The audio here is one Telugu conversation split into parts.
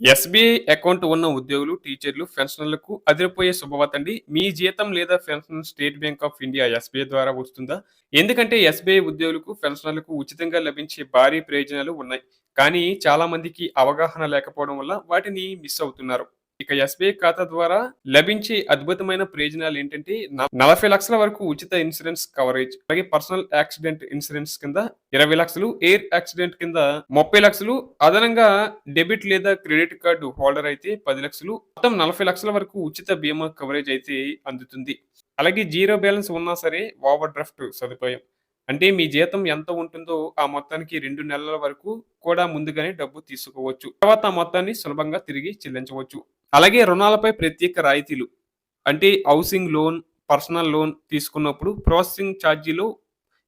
ఎస్బీఐ అకౌంట్ ఉన్న ఉద్యోగులు, టీచర్లు, పెన్షనర్లకు అదిరిపోయే శుభవార్త అండి. మీ జీతం లేదా pension State Bank of India SBI ద్వారా వస్తుందా? ఎందుకంటే ఎస్బీఐ ఉద్యోగులకు, పెన్షనర్లకు ఉచితంగా లభించే భారీ ప్రయోజనాలు ఉన్నాయి. కానీ చాలా మందికి అవగాహన లేకపోవడం వల్ల వాటిని మిస్ అవుతున్నారు. ఇక ఎస్బీఐ ఖాతా ద్వారా లభించే అద్భుతమైన ప్రయోజనాలు ఏంటంటే నలభై లక్షల వరకు ఉచిత ఇన్సూరెన్స్ కవరేజ్ అలాగే పర్సనల్ యాక్సిడెంట్ ఇన్సూరెన్స్ కింద ఇరవై లక్షలు ఎయిర్ యాక్సిడెంట్ కింద ముప్పై లక్షలు అదనంగా డెబిట్ లేదా క్రెడిట్ కార్డు హోల్డర్ అయితే పది లక్షలు మొత్తం నలభై లక్షల వరకు ఉచిత బీమా కవరేజ్ అయితే అందుతుంది. అలాగే జీరో బ్యాలెన్స్ ఉన్నా సరే ఓవర్ డ్రాఫ్ట్ సదుపాయం. అంటే మీ జీతం ఎంత ఉంటుందో ఆ మొత్తానికి రెండు నెలల వరకు కూడా ముందుగానే డబ్బు తీసుకోవచ్చు. తర్వాత ఆ మొత్తాన్ని సులభంగా తిరిగి చెల్లించవచ్చు. అలాగే రుణాలపై ప్రత్యేక రాయితీలు అంటే హౌసింగ్ లోన్ పర్సనల్ లోన్ తీసుకున్నప్పుడు ప్రాసెసింగ్ ఛార్జీలు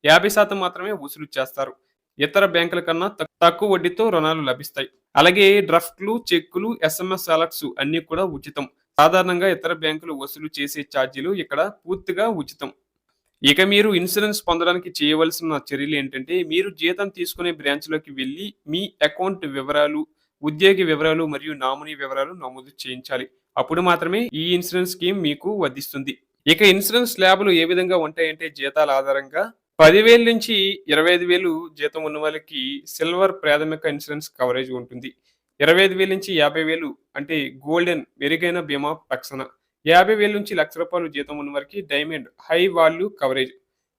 యాభై శాతం మాత్రమే వసూలు చేస్తారు. ఇతర బ్యాంకుల కన్నా తక్కువ వడ్డీతో రుణాలు లభిస్తాయి. అలాగే డ్రఫ్ట్లు చెక్కులు ఎస్ఎంఎస్ అలర్ట్స్ అన్నీ కూడా ఉచితం. సాధారణంగా ఇతర బ్యాంకులు వసూలు చేసే ఛార్జీలు ఇక్కడ పూర్తిగా ఉచితం. ఇక మీరు ఇన్సూరెన్స్ పొందడానికి చేయవలసిన చర్యలు ఏంటంటే మీరు జీతం తీసుకునే బ్రాంచ్లోకి వెళ్ళి మీ అకౌంట్ వివరాలు ఉద్యోగి వివరాలు మరియు నామినీ వివరాలు నమోదు చేయించాలి. అప్పుడు మాత్రమే ఈ ఇన్సూరెన్స్ స్కీమ్ మీకు వర్ధిస్తుంది ఇక ఇన్సూరెన్స్ ల్యాబ్లు ఏ విధంగా ఉంటాయంటే జీతాల ఆధారంగా పదివేల నుంచి ఇరవై ఐదు వేలు జీతం ఉన్న వాళ్ళకి సిల్వర్ ప్రాథమిక ఇన్సూరెన్స్ కవరేజ్ ఉంటుంది. ఇరవై ఐదు వేల నుంచి యాభై వేలు అంటే గోల్డెన్ మెరుగైన బీమా రక్షణ యాభై వేల నుంచి లక్ష రూపాయలు జీతం ఉన్న వారికి డైమండ్ హై వాల్యూ కవరేజ్.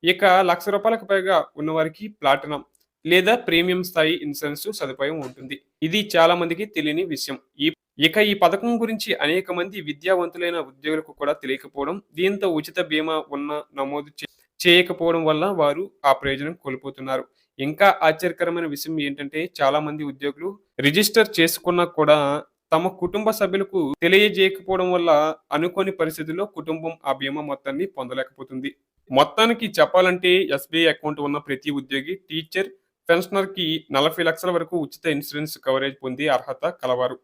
ఇక లక్ష రూపాయలకు పైగా ఉన్నవారికి ప్లాటినం. లేదా ప్రీమియం స్థాయి ఇన్సూరెన్స్ సదుపాయం ఉంటుంది. ఇది చాలా మందికి తెలియని విషయం. ఈ ఇక ఈ పథకం గురించి అనేక మంది విద్యావంతులైన ఉద్యోగులకు కూడా తెలియకపోవడం దీంతో ఉచిత బీమా ఉన్న నమోదు చేయకపోవడం వల్ల వారు ఆ ప్రయోజనం కోల్పోతున్నారు. ఇంకా ఆశ్చర్యకరమైన విషయం ఏంటంటే చాలా మంది ఉద్యోగులు రిజిస్టర్ చేసుకున్నా కూడా తమ కుటుంబ సభ్యులకు తెలియజేయకపోవడం వల్ల అనుకోని పరిస్థితుల్లో కుటుంబం ఆ బీమా మొత్తాన్ని పొందలేకపోతుంది. మొత్తానికి చెప్పాలంటే ఎస్బీఐ అకౌంట్ ఉన్న ప్రతి ఉద్యోగి టీచర్ పెన్షనర్కి నలభై లక్షల వరకు ఉచిత ఇన్సూరెన్స్ కవరేజ్ పొందే అర్హత కలవారు.